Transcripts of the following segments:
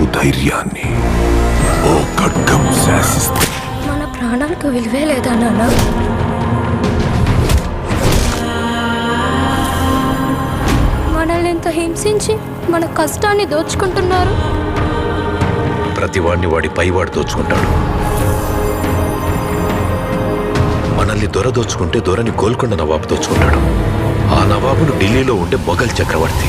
బ్రతుకు ధైర్యాన్ని. ఓ ఖడ్గం శాసిస్తే. మన ప్రాణాలకు విలువే లేదా నాన్న? మనల్ని ఇంత హింసించి మన కష్టాన్ని దోచుకుంటున్నారు? ప్రతి వాడిని వాడి పైవాడు దోచుకుంటాడు. మనల్ని దొర దోచుకుంటే దొరని గోల్కొండ నవాబు దోచుకుంటాడు. ఆ నవాబును ఢిల్లీలో ఉండే మొఘల్ చక్రవర్తి.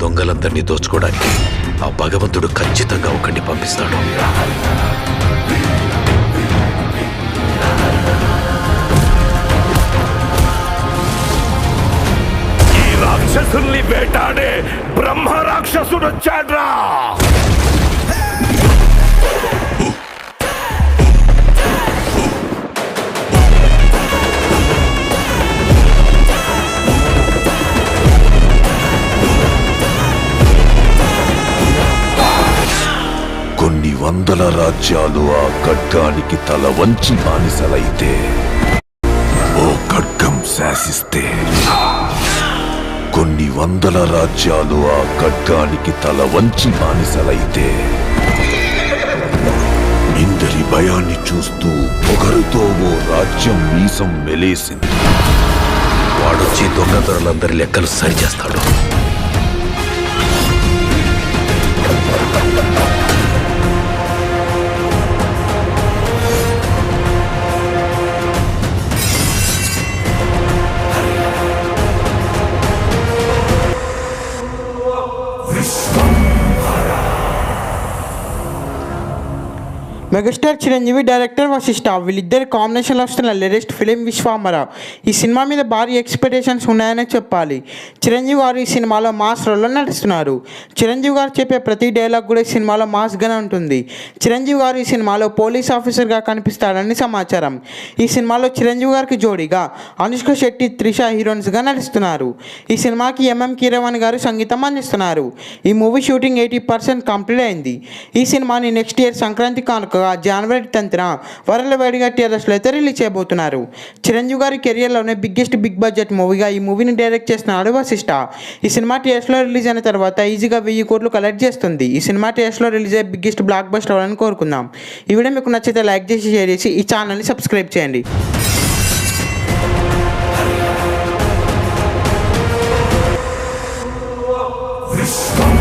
దొంగలందరినీ దోచుకోవడానికి ఆ భగవంతుడు ఖచ్చితంగా ఒకటి పంపిస్తాడు. ఈ రాక్షసుల్ని వేటాడే బ్రహ్మ రాక్షసుడు వచ్చాడ్రా వందల రాజ్యాలు ఆ ఖడ్గానికి తల వంచి బానిసలైతే ఓ ఖడ్గం శాసిస్తే. కొన్ని వందల రాజ్యాలు ఆ ఖడ్గానికి తల వంచి బానిసలైతే ఇందరి భయాన్ని చూస్తూ ఒకరితో ఓ రాజ్యం మీసం మెలేసింది. వాడొచ్చి దొంగ లెక్కలు సరిచేస్తాడు. మెగాస్టార్ చిరంజీవి డైరెక్టర్ వశిష్ట వీళ్ళిద్దరి కాంబినేషన్లో వస్తున్న లేటెస్ట్ ఫిలిం విశ్వామర. ఈ సినిమా మీద భారీ ఎక్స్పెక్టేషన్స్ ఉన్నాయనే చెప్పాలి. చిరంజీవి గారు ఈ సినిమాలో మాస్ రోల్లో నటిస్తున్నారు. చిరంజీవి గారు చెప్పే ప్రతి డైలాగ్ కూడా ఈ సినిమాలో మాస్గానే ఉంటుంది. చిరంజీవి గారు ఈ సినిమాలో పోలీస్ ఆఫీసర్గా కనిపిస్తాడని సమాచారం. ఈ సినిమాలో చిరంజీవి గారికి జోడీగా అనుష్క శెట్టి త్రిష హీరోయిన్స్గా నటిస్తున్నారు. ఈ సినిమాకి ఎంఎం కీరవాణి గారు సంగీతం అందిస్తున్నారు. ఈ movie shooting eighty percent complete అయింది. ఈ సినిమాని నెక్స్ట్ ఇయర్ సంక్రాంతి కాగా జనవరి టెన్త్న వరలవేడిగా టీఆర్ఎస్లో అయితే రిలీజ్ చేయబోతున్నారు. చిరంజీవి గారి కెరియర్లోనే బిగ్గెస్ట్ బిగ్ బడ్జెట్ మూవీగా ఈ మూవీని డైరెక్ట్ చేస్తున్నాడు వశిష్ట ఈ సినిమా టీఎస్లో రిలీజ్ అయిన తర్వాత ఈజీగా వెయ్యి కోట్లు కలెక్ట్ చేస్తుంది. ఈ సినిమా టీఎస్లో రిలీజ్ అయ్యే బిగ్గెస్ట్ బ్లాక్ బస్టర్ అవ్వాలని కోరుకుందాం. ఈ వీడియో మీకు నచ్చితే లైక్ చేసి షేర్ చేసి ఈ ఛానల్ని సబ్స్క్రైబ్ చేయండి. విశ్వం